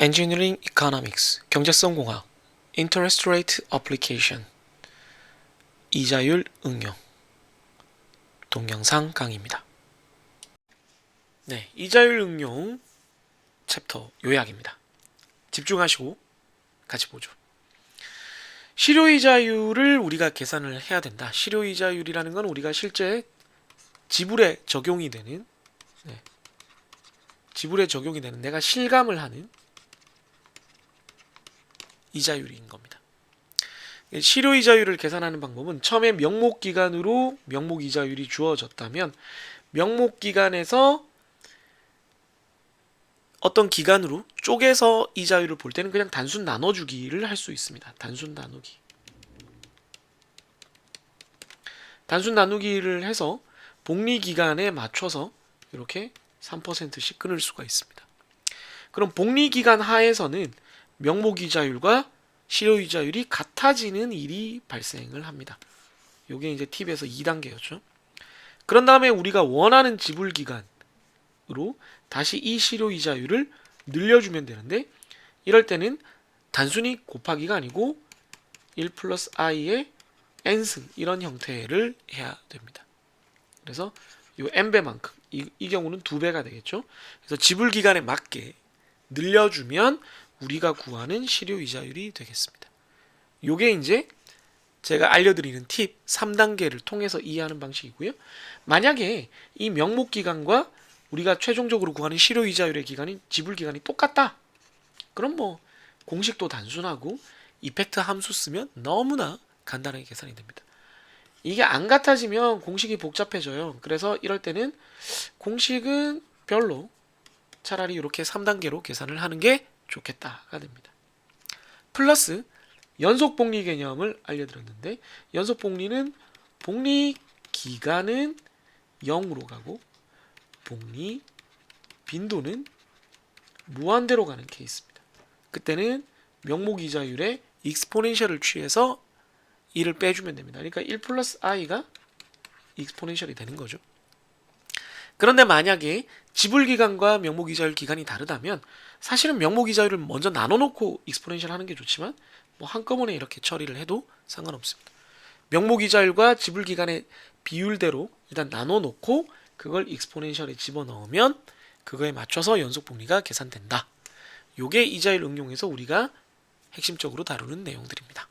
Engineering Economics 경제성 공학 Interest Rate Application 이자율 응용 동영상 강의입니다. 네, 이자율 응용 챕터 요약입니다. 집중하시고 같이 보죠. 실효이자율을 우리가 계산을 해야 된다. 실효이자율이라는 건 우리가 실제 지불에 적용이 되는 네, 지불에 적용이 되는 내가 실감을 하는 이자율인 겁니다. 실효 이자율을 계산하는 방법은 처음에 명목 기간으로 명목 이자율이 주어졌다면 명목 기간에서 어떤 기간으로 쪼개서 이자율을 볼 때는 그냥 단순 나눠주기를 할 수 있습니다. 단순 나누기. 단순 나누기를 해서 복리 기간에 맞춰서 이렇게 3%씩 끊을 수가 있습니다. 그럼 복리 기간 하에서는 명목 이자율과 실효 이자율이 같아지는 일이 발생을 합니다. 요게 이제 팁에서 2단계였죠. 그런 다음에 우리가 원하는 지불 기간으로 다시 이 실효 이자율을 늘려주면 되는데 이럴 때는 단순히 곱하기가 아니고 1 플러스 i의 n승 이런 형태를 해야 됩니다. 그래서 요 n배만큼 이, 이 경우는 두 배가 되겠죠. 그래서 지불 기간에 맞게 늘려주면 우리가 구하는 실효 이자율이 되겠습니다. 요게 이제 제가 알려드리는 팁 3단계를 통해서 이해하는 방식이고요. 만약에 이 명목 기간과 우리가 최종적으로 구하는 실효 이자율의 기간이 지불 기간이 똑같다. 그럼 뭐 공식도 단순하고 이펙트 함수 쓰면 너무나 간단하게 계산이 됩니다. 이게 안 같아지면 공식이 복잡해져요. 그래서 이럴 때는 공식은 별로 차라리 이렇게 3단계로 계산을 하는 게 좋겠다가 됩니다. 플러스 연속 복리 개념을 알려드렸는데 연속 복리는 복리 기간은 0으로 가고 복리 빈도는 무한대로 가는 케이스입니다. 그때는 명목 이자율의 익스포넨셜을 취해서 1을 빼주면 됩니다. 그러니까 1 플러스 i가 익스포넨셜이 되는 거죠. 그런데 만약에 지불 기간과 명목 이자율 기간이 다르다면 사실은 명목 이자율을 먼저 나눠 놓고 익스포넨셜 하는 게 좋지만 뭐 한꺼번에 이렇게 처리를 해도 상관없습니다. 명목 이자율과 지불 기간의 비율대로 일단 나눠 놓고 그걸 익스포넨셜에 집어넣으면 그거에 맞춰서 연속 복리가 계산된다. 요게 이자율 응용에서 우리가 핵심적으로 다루는 내용들입니다.